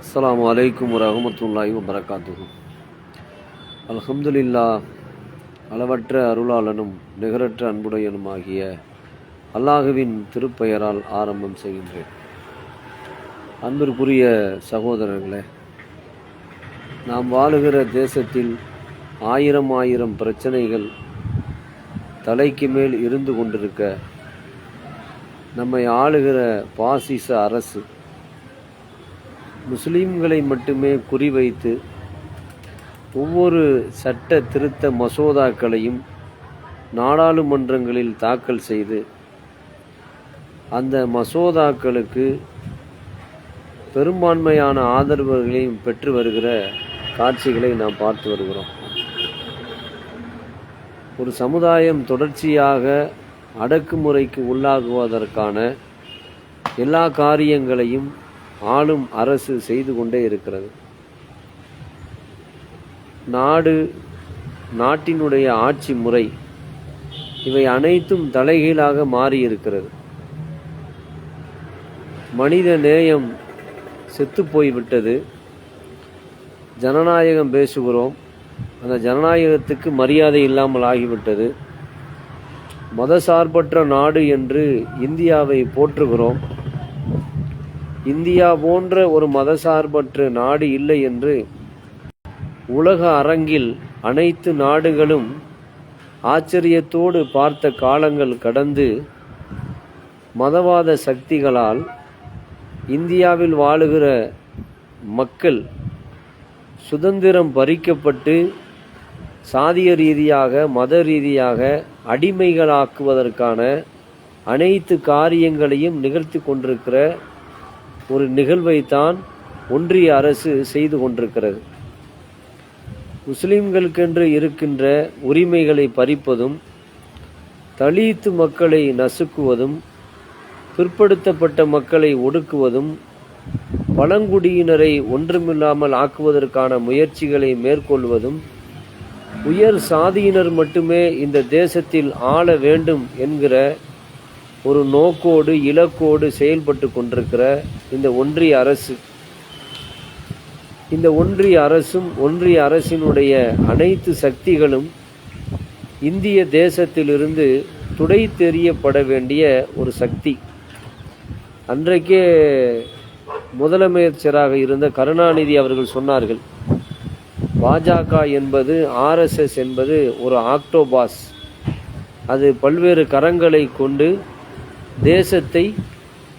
அஸ்லாம் வலைக்கம் வரஹமத்துல்லாஹி வபரகாத்துஹு அல்ஹம்துலில்லா அளவற்ற அருளாளனும் நிகரற்ற அன்புடையனுமாகிய அல்லாஹுவின் திருப்பெயரால் ஆரம்பம் செய்கின்றேன். அன்பிற்குரிய சகோதரர்களே நாம் வாழுகிற தேசத்தில் ஆயிரம் ஆயிரம் பிரச்சனைகள் தலைக்கு மேல் இருந்து கொண்டிருக்க நம்மை ஆளுகிற பாசிச அரசு முஸ்லீம்களை மட்டுமே குறிவைத்து ஒவ்வொரு சட்ட திருத்த மசோதாக்களையும் நாடாளுமன்றங்களில் தாக்கல் செய்து அந்த மசோதாக்களுக்கு பெரும்பான்மையான ஆதரவுகளையும் பெற்று வருகிற காட்சிகளை நாம் பார்த்து வருகிறோம். ஒரு சமுதாயம் தொடர்ச்சியாக அடக்குமுறைக்கு உள்ளாகுவதற்கான எல்லா காரியங்களையும் ஆளும் அரசு செய்து கொண்டே இருக்கிறது. நாடு நாட்டினுடைய ஆட்சி முறை இவை அனைத்தும் தலைகீழாக மாறியிருக்கிறது. மனித நேயம் செத்து போய்விட்டது. ஜனநாயகம் பேசுகிறோம். அந்த ஜனநாயகத்துக்கு மரியாதை இல்லாமல் ஆகிவிட்டது. மதசார்பற்ற நாடு என்று இந்தியாவை போற்றுகிறோம். இந்தியா போன்ற ஒரு மதசார்பற்ற நாடு இல்லை என்று உலக அரங்கில் அனைத்து நாடுகளும் ஆச்சரியத்தோடு பார்த்த காலங்கள் கடந்து மதவாத சக்திகளால் இந்தியாவில் வாழுகிற மக்கள் சுதந்திரம் பறிக்கப்பட்டு சாதிய ரீதியாக மத ரீதியாக அடிமைகளாக்குவதற்கான அனைத்து காரியங்களையும் நிகழ்த்தி கொண்டிருக்கிற ஒரு நிகழ்வைத்தான் ஒன்றிய அரசு செய்து கொண்டிருக்கிறது. முஸ்லிம்களுக்கென்று இருக்கின்ற உரிமைகளை பறிப்பதும் தலித்து மக்களை நசுக்குவதும் பிற்படுத்தப்பட்ட மக்களை ஒடுக்குவதும் பழங்குடியினரை ஒன்றுமில்லாமல் ஆக்குவதற்கான முயற்சிகளை மேற்கொள்வதும் உயர் சாதியினர் மட்டுமே இந்த தேசத்தில் ஆள வேண்டும் என்கிற ஒரு நோக்கோடு இலக்கோடு செயல்பட்டு கொண்டிருக்கிற இந்த ஒன்றிய அரசு. இந்த ஒன்றிய அரசும் ஒன்றிய அரசினுடைய அனைத்து சக்திகளும் இந்திய தேசத்திலிருந்து துடை தெரியப்பட வேண்டிய ஒரு சக்தி. அன்றைக்கே முதலமைச்சராக இருந்த கருணாநிதி அவர்கள் சொன்னார்கள் பாஜக என்பது ஆர்எஸ்எஸ் என்பது ஒரு ஆக்டோபாஸ். அது பல்வேறு கரங்களை கொண்டு தேசத்தை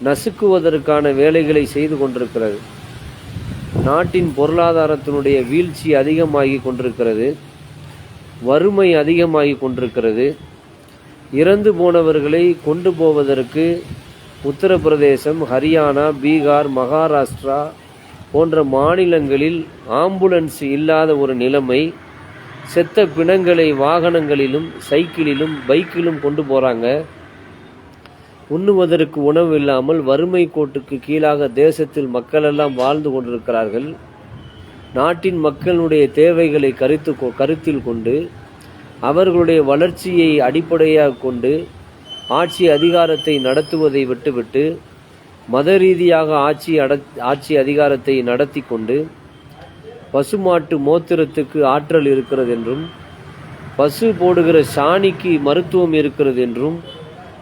நசுக்குவதற்கான வேலைகளை செய்து கொண்டிருக்கிறது. நாட்டின் பொருளாதாரத்தினுடைய வீழ்ச்சி அதிகமாகி கொண்டிருக்கிறது. வறுமை அதிகமாகி கொண்டிருக்கிறது. இறந்து போனவர்களை கொண்டு போவதற்கு உத்தரப்பிரதேசம் ஹரியானா பீகார் மகாராஷ்டிரா போன்ற மாநிலங்களில் ஆம்புலன்ஸ் இல்லாத ஒரு நிலைமை செத்த பிணங்களை வாகனங்களிலும் சைக்கிளிலும் பைக்கிலும் கொண்டு போகிறாங்க உண்ணுவதற்கு உணவு இல்லாமல் வறுமை கோட்டுக்கு கீழாக தேசத்தில் மக்களெல்லாம் வாழ்ந்து கொண்டிருக்கிறார்கள். நாட்டின் மக்களுடைய தேவைகளை கருத்து கொ- கருத்தில் கொண்டு அவர்களுடைய வளர்ச்சியை அடிப்படையாக கொண்டு ஆட்சி அதிகாரத்தை நடத்துவதை விட்டுவிட்டு மத ரீதியாக ஆட்சி அட ஆட்சி அதிகாரத்தை நடத்தி கொண்டு பசுமாட்டு மோத்திரத்துக்கு ஆற்றல் இருக்கிறது என்றும் பசு போடுகிற சாணிக்கு மருத்துவம் இருக்கிறது என்றும்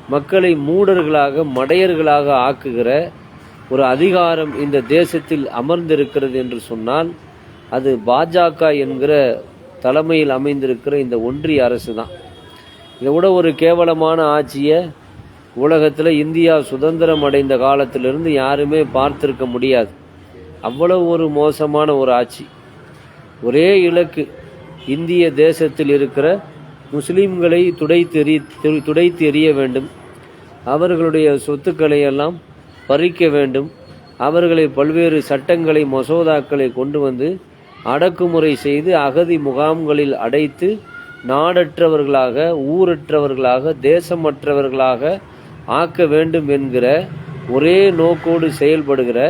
மக்களை மூடர்களாக மடையர்களாக ஆக்குகிற ஒரு அதிகாரம் இந்த தேசத்தில் அமர்ந்திருக்கிறது என்று சொன்னால் அது பாஜக என்கிற தலைமையில் அமைந்திருக்கிற இந்த ஒன்றிய அரசு தான். இதை விட ஒரு கேவலமான ஆட்சியை உலகத்தில் இந்தியா சுதந்திரம் அடைந்த காலத்திலிருந்து யாருமே பார்த்திருக்க முடியாது. அவ்வளவு ஒரு மோசமான ஒரு ஆட்சி. ஒரே இலக்கு இந்திய தேசத்தில் இருக்கிற முஸ்லிம்களை துடைத்தெறி துடைத்து எறிய வேண்டும். அவர்களுடைய சொத்துக்களை எல்லாம் பறிக்க வேண்டும். அவர்களை பல்வேறு சட்டங்களை மசோதாக்களை கொண்டு வந்து அடக்குமுறை செய்து அகதி முகாம்களில் அடைத்து நாடற்றவர்களாக ஊரற்றவர்களாக தேசமற்றவர்களாக ஆக்க வேண்டும் என்கிற ஒரே நோக்கோடு செயல்படுகிற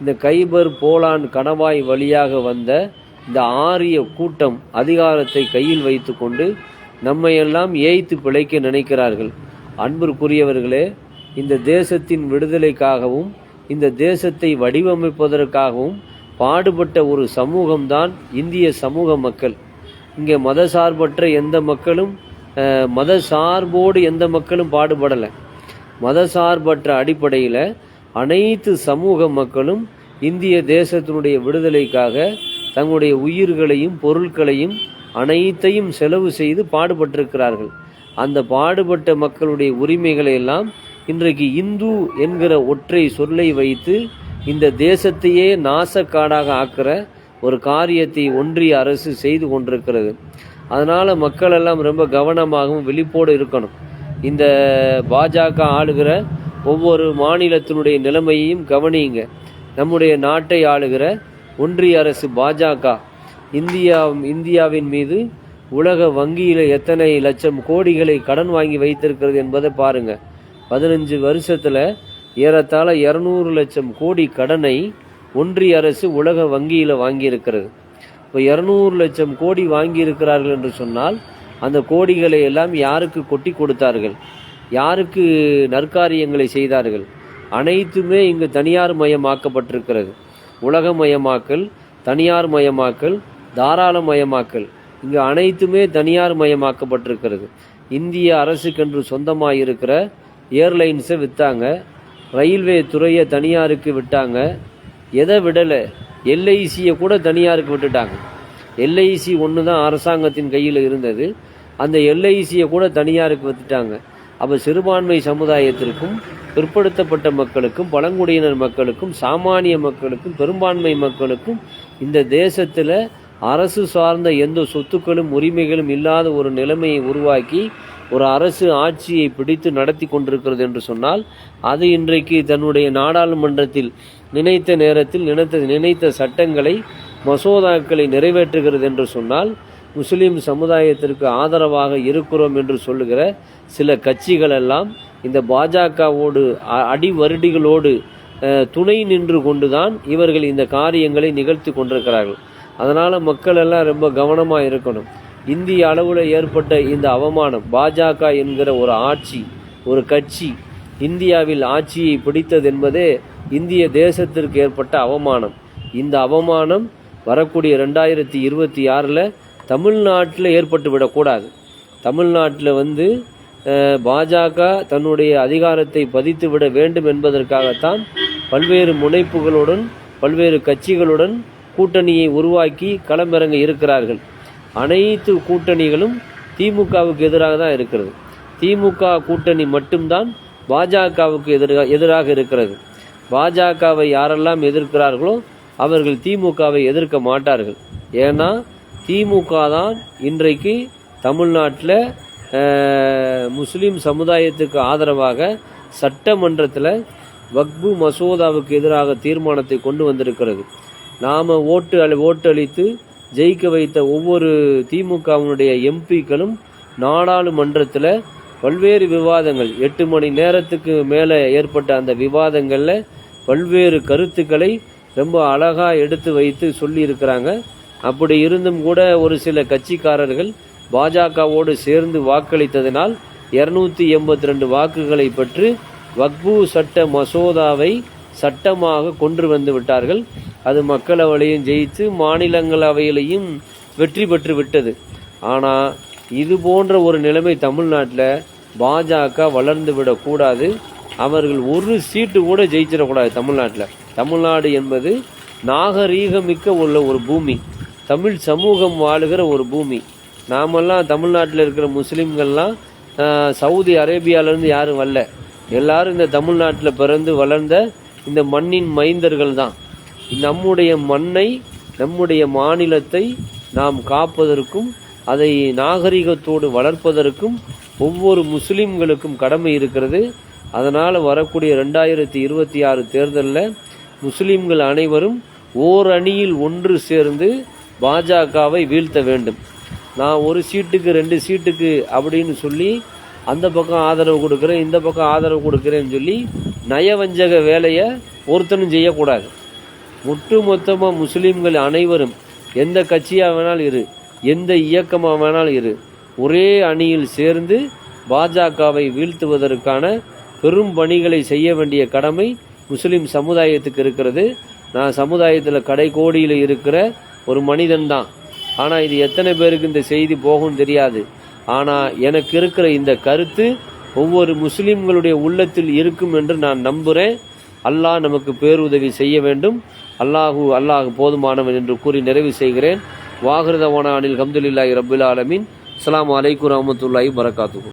இந்த கைபர் போலான் கணவாய் வழியாக வந்த இந்த ஆரிய கூட்டம் அதிகாரத்தை கையில் வைத்துக்கொண்டு நம்மையெல்லாம் ஏய்த்து பிழைக்க நினைக்கிறார்கள். அன்பிற்குரியவர்களே இந்த தேசத்தின் விடுதலைக்காகவும் இந்த தேசத்தை வடிவமைப்பதற்காகவும் பாடுபட்ட ஒரு சமூகம்தான் இந்திய சமூக மக்கள். இங்கே மதசார்பற்ற எந்த மக்களும் மத சார்போடு எந்த மக்களும் பாடுபடலை. மதசார்பற்ற அடிப்படையில் அனைத்து சமூக மக்களும் இந்திய தேசத்தினுடைய விடுதலைக்காக தங்களுடைய உயிர்களையும் பொருட்களையும் அனைத்தையும் செலவு செய்து பாடுபட்டிருக்கிறார்கள். அந்த பாடுபட்ட மக்களுடைய உரிமைகளை எல்லாம் இன்றைக்கு இந்து என்கிற ஒற்றை சொல்லை வைத்து இந்த தேசத்தையே நாசக்காடாக ஆக்கிற ஒரு காரியத்தை ஒன்றிய அரசு செய்து கொண்டிருக்கிறது. அதனால் மக்கள் எல்லாம் ரொம்ப கவனமாகவும் விழிப்போடு இருக்கணும். இந்த பாஜக ஆளுகிற ஒவ்வொரு மாநிலத்தினுடைய நிலைமையையும் கவனியுங்க. நம்முடைய நாட்டை ஆளுகிற ஒன்றிய அரசு பாஜக. இந்தியா இந்தியாவின் மீது உலக வங்கியில் எத்தனை லட்சம் கோடிகளை கடன் வாங்கி வைத்திருக்கிறது என்பதை பாருங்கள் பதினஞ்சு வருஷத்தில் ஏறத்தாழ இரநூறு லட்சம் கோடி கடனை ஒன்றிய அரசு உலக வங்கியில் வாங்கியிருக்கிறது. இப்போ இரநூறு லட்சம் கோடி வாங்கியிருக்கிறார்கள் என்று சொன்னால் அந்த கோடிகளை எல்லாம் யாருக்கு கொட்டி கொடுத்தார்கள்? யாருக்கு நற்காரியங்களை செய்தார்கள்? அனைத்துமே இங்கு தனியார் மயமாக்கப்பட்டிருக்கிறது. உலகமயமாக்கல் தனியார் மயமாக்கல் தாராளமயமாக்கல். இங்கு அனைத்துமே தனியார் மயமாக்கப்பட்டிருக்கிறது. இந்திய அரசுக்கென்று சொந்தமாக இருக்கிற ஏர்லைன்ஸை விற்றாங்க ரயில்வே துறையை தனியாருக்கு விட்டாங்க. எதை விடலை? எல்ஐசியை கூட தனியாருக்கு விட்டுட்டாங்க. எல்ஐசி ஒன்று தான் அரசாங்கத்தின் கையில் இருந்தது. அந்த எல்ஐசியை கூட தனியாருக்கு வித்துட்டாங்க. அப்போ சிறுபான்மை சமுதாயத்திற்கும் பிற்படுத்தப்பட்ட மக்களுக்கும் பழங்குடியினர் மக்களுக்கும் சாமானிய மக்களுக்கும் பெரும்பான்மை மக்களுக்கும் இந்த தேசத்தில் அரசு சார்ந்த எந்த சொத்துக்களும் உரிமைகளும் இல்லாத ஒரு நிலைமையை உருவாக்கி ஒரு அரசு ஆட்சியை பிடித்து நடத்தி கொண்டிருக்கிறது என்று சொன்னால் அது இன்றைக்கு தன்னுடைய நாடாளுமன்றத்தில் நினைத்த நேரத்தில் நினைத்த நினைத்த சட்டங்களை மசோதாக்களை நிறைவேற்றுகிறது என்று சொன்னால் முஸ்லீம் சமுதாயத்திற்கு ஆதரவாக இருக்கிறோம் என்று சொல்லுகிற சில கட்சிகள் எல்லாம் இந்த பாஜகவோடு அ- அடிவருடிகளோடு துணை நின்று கொண்டுதான் இவர்கள் இந்த காரியங்களை நிகழ்த்தி கொண்டிருக்கிறார்கள். அதனால் மக்கள் எல்லாம் ரொம்ப கவனமாக இருக்கணும். இந்திய அளவில் ஏற்பட்ட இந்த அவமானம் பாஜக என்கிற ஒரு ஆட்சி ஒரு கட்சி இந்தியாவில் ஆட்சியை பிடித்தது என்பதே இந்திய தேசத்திற்கு ஏற்பட்ட அவமானம். இந்த அவமானம் வரக்கூடிய ரெண்டாயிரத்தி இருபத்தி ஆறில் தமிழ்நாட்டில் ஏற்பட்டு விடக்கூடாது. தமிழ்நாட்டில் வந்து பாஜக தன்னுடைய அதிகாரத்தை பதித்து விட வேண்டும் என்பதற்காகத்தான் பல்வேறு முனைப்புகளுடன் பல்வேறு கட்சிகளுடன் கூட்டணியை உருவாக்கி களமிறங்க இருக்கிறார்கள். அனைத்து கூட்டணிகளும் திமுகவுக்கு எதிராக தான் இருக்கிறது. திமுக கூட்டணி மட்டும்தான் பாஜகவுக்கு எதிராக எதிராக இருக்கிறது. பாஜகவை யாரெல்லாம் எதிர்க்கிறார்களோ அவர்கள் திமுகவை எதிர்க்க மாட்டார்கள். ஏன்னா திமுக தான் இன்றைக்கு தமிழ்நாட்டில் முஸ்லீம் சமுதாயத்துக்கு ஆதரவாக சட்டமன்றத்தில் வக்பு மசோதாவுக்கு எதிராக தீர்மானத்தை கொண்டு வந்திருக்கிறது. நாம் ஓட்டு அளி ஓட்டளித்து ஜெயிக்க வைத்த ஒவ்வொரு திமுகவினுடைய எம்பிக்களும் நாடாளுமன்றத்தில் பல்வேறு விவாதங்கள். எட்டு மணி நேரத்துக்கு மேலே ஏற்பட்ட அந்த விவாதங்களில் பல்வேறு கருத்துக்களை ரொம்ப அழகாக எடுத்து வைத்து சொல்லியிருக்கிறாங்க. அப்படி இருந்தும் கூட ஒரு சில கட்சிக்காரர்கள் பாஜகவோடு சேர்ந்து வாக்களித்ததினால் இருநூத்தி எண்பத்தி ரெண்டு வாக்குகளை பெற்று வக்பு சட்ட மசோதாவை சட்டமாக கொண்டு வந்து விட்டார்கள். அது மக்களவையிலையும் ஜெயித்து மாநிலங்களவையிலையும் வெற்றி பெற்று விட்டது. ஆனால் இது போன்ற ஒரு நிலைமை தமிழ்நாட்டில் பாஜக வளர்ந்து விடக்கூடாது. அவர்கள் ஒரு சீட்டு கூட ஜெயிச்சிடக்கூடாது தமிழ்நாட்டில். தமிழ்நாடு என்பது நாகரீகமிக்க உள்ள ஒரு பூமி. தமிழ் சமூகம் வாழுகிற ஒரு பூமி. நாமெல்லாம் தமிழ்நாட்டில் இருக்கிற முஸ்லீம்கள்லாம் சவுதி அரேபியாவிலேருந்து யாரும் வரல. எல்லாரும் இந்த தமிழ்நாட்டில் பிறந்து வளர்ந்த இந்த மண்ணின் மைந்தர்கள் தான் நம்முடைய மண்ணை நம்முடைய மாநிலத்தை நாம் காப்பதற்கும் அதை நாகரிகத்தோடு வளர்ப்பதற்கும் ஒவ்வொரு முஸ்லிம்களுக்கும் கடமை இருக்கிறது. அதனால் வரக்கூடிய ரெண்டாயிரத்தி இருபத்தி ஆறு தேர்தலில் முஸ்லிம்கள் அனைவரும் ஓர் அணியில் ஒன்று சேர்ந்து பாஜகவை வீழ்த்த வேண்டும். நான் ஒரு சீட்டுக்கு ரெண்டு சீட்டுக்கு அப்படின்னு சொல்லி அந்த பக்கம் ஆதரவு கொடுக்குறேன் இந்த பக்கம் ஆதரவு கொடுக்குறேன்னு சொல்லி நயவஞ்சக வேலையை ஒருத்தனும் செய்யக்கூடாது. ஒட்டுமொத்தமாக முஸ்லீம்கள் அனைவரும் எந்த கட்சியாக வேணாலும் இரு எந்த இயக்கமாக வேணாலும் இரு ஒரே அணியில் சேர்ந்து பாஜகவை வீழ்த்துவதற்கான பெரும் பணிகளை செய்ய வேண்டிய கடமை முஸ்லீம் சமுதாயத்துக்கு இருக்கிறது. நான் சமுதாயத்தில் கடை கோடியில் இருக்கிற ஒரு மனிதன் தான். ஆனால் இது எத்தனை பேருக்கு இந்த செய்தி போகும் தெரியாது. ஆனால் எனக்கு இருக்கிற இந்த கருத்து ஒவ்வொரு முஸ்லீம்களுடைய உள்ளத்தில் இருக்கும் என்று நான் நம்புகிறேன் அல்லாஹ் நமக்கு பேருதவி செய்ய வேண்டும். அல்லாஹு அல்லாஹ் போதுமானவன் என்று கூறி நிறைவு செய்கிறேன். வாகிருதவான அனில் ஹம்துலில்லாஹி ரபுல் ஆலமின். அஸ்லாம் அலைக்கு ரஹமத்துல்லாஹி வரகாத்துஹு